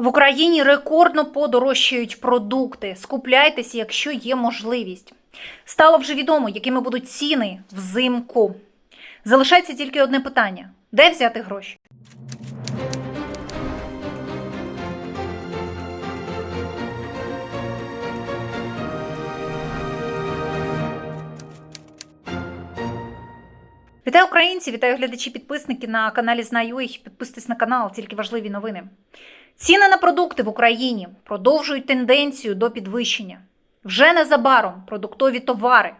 В Україні рекордно подорожчають продукти. Скупляйтеся, якщо є можливість. Стало вже відомо, якими будуть ціни взимку. Залишається тільки одне питання: де взяти гроші? Вітаю українці, вітаю глядачі, підписники на каналі Знаю.ua. Підписуйтесь на канал, тільки важливі новини. Ціни на продукти в Україні продовжують тенденцію до підвищення. Вже незабаром продуктові товари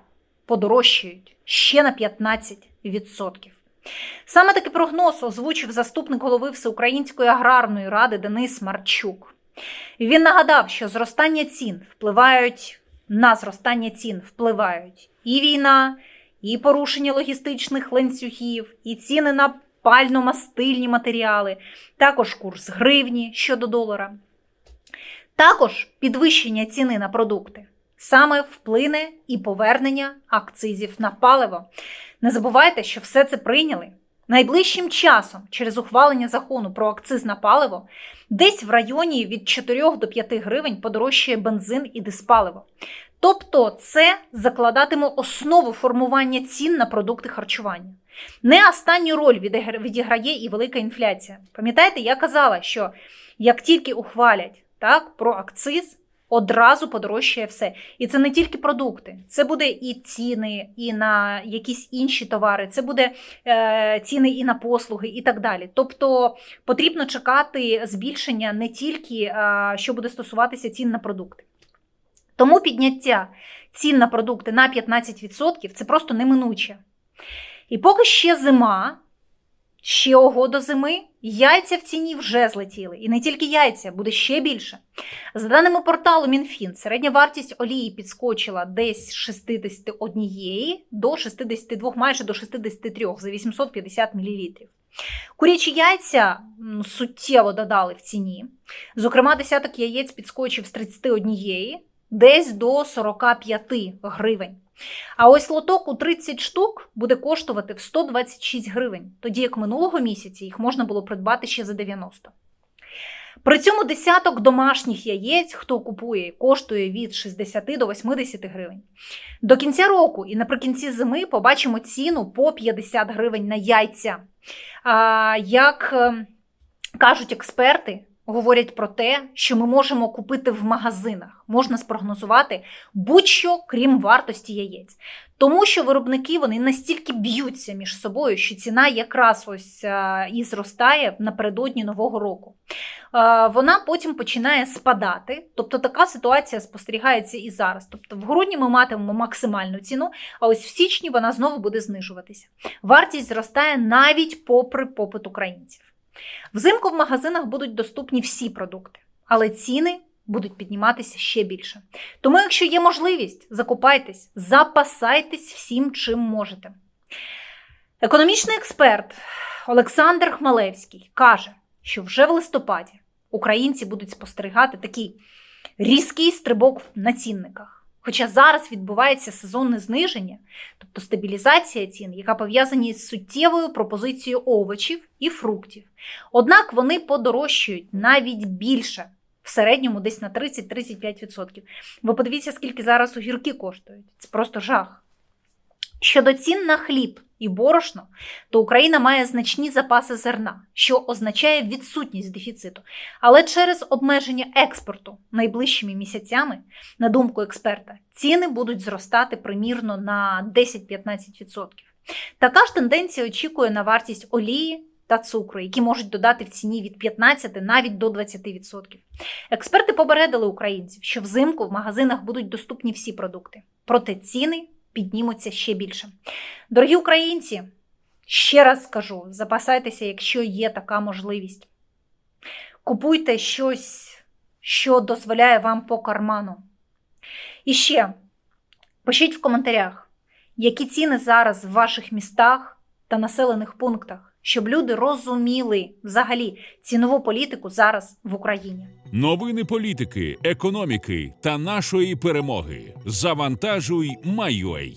подорожчають ще на 15%. Саме такий прогноз озвучив заступник голови Всеукраїнської аграрної ради Денис Марчук. Він нагадав, що зростання цін впливають на зростання цін впливають і війна, і порушення логістичних ланцюгів, і ціни на пально-мастильні матеріали, також курс гривні щодо долара. Також підвищення ціни на продукти саме вплине і повернення акцизів на паливо. Не забувайте, що все це прийняли. Найближчим часом, через ухвалення закону про акциз на паливо, десь в районі від 4 до 5 гривень подорожчає бензин і диспаливо. Тобто це закладатиме основу формування цін на продукти харчування. Не останню роль відігра- відіграє і велика інфляція. Пам'ятаєте, я казала, що як тільки ухвалять так, про акциз, одразу подорожчає все. І це не тільки продукти, це буде і ціни, і на якісь інші товари, це буде е, ціни і на послуги, і так далі. Тобто потрібно чекати збільшення не тільки е, що буде стосуватися цін на продукти. Тому підняття цін на продукти на 15% це просто неминуче. І поки ще зима, ще ого до зими, яйця в ціні вже злетіли. І не тільки яйця, буде ще більше. За даними порталу Мінфін, середня вартість олії підскочила десь з 61 до 62, майже до 63 за 850 мл. Курячі яйця суттєво додали в ціні. Зокрема, десяток яєць підскочив з 31 десь до 45 гривень. А ось лоток у 30 штук буде коштувати в 126 гривень, тоді як минулого місяця їх можна було придбати ще за 90. При цьому десяток домашніх яєць, хто купує, коштує від 60 до 80 гривень. До кінця року і наприкінці зими побачимо ціну по 50 гривень на яйця. Як е, кажуть експерти, говорять про те, що ми можемо купити в магазинах, можна спрогнозувати будь-що, крім вартості яєць. Тому що виробники вони настільки б'ються між собою, що ціна якраз ось а, і зростає напередодні нового року. А, Вона потім починає спадати. Тобто така ситуація спостерігається і зараз. Тобто в грудні ми матимемо максимальну ціну, а ось в січні вона знову буде знижуватися. Вартість зростає навіть попри попит українців. Взимку в магазинах будуть доступні всі продукти, але ціни будуть підніматися ще більше. Тому, якщо є можливість, закупайтесь, запасайтесь всім, чим можете. Економічний експерт Олександр Хмалевський каже, що вже в листопаді українці будуть спостерігати такий різкий стрибок на цінниках. Хоча зараз відбувається сезонне зниження, тобто стабілізація цін, яка пов'язана з суттєвою пропозицією овочів і фруктів. Однак вони подорожчають навіть більше, в середньому десь на 30-35%. Ви подивіться, скільки зараз огірки коштують. Це просто жах. Щодо цін на хліб і борошно, то Україна має значні запаси зерна, що означає відсутність дефіциту. Але через обмеження експорту найближчими місяцями, на думку експерта, ціни будуть зростати примірно на 10-15%. Така ж тенденція очікує на вартість олії та цукру, які можуть додати в ціні від 15 навіть до 20%. Експерти попередили українців, що взимку в магазинах будуть доступні всі продукти, проте ціни піднімуться ще більше. Дорогі українці, ще раз скажу: запасайтеся, якщо є така можливість. Купуйте щось, що дозволяє вам по карману. І ще пишіть в коментарях, які ціни зараз в ваших містах та населених пунктах, щоб люди розуміли взагалі цінову політику зараз в Україні. Новини політики, економіки та нашої перемоги. Завантажуй Майой.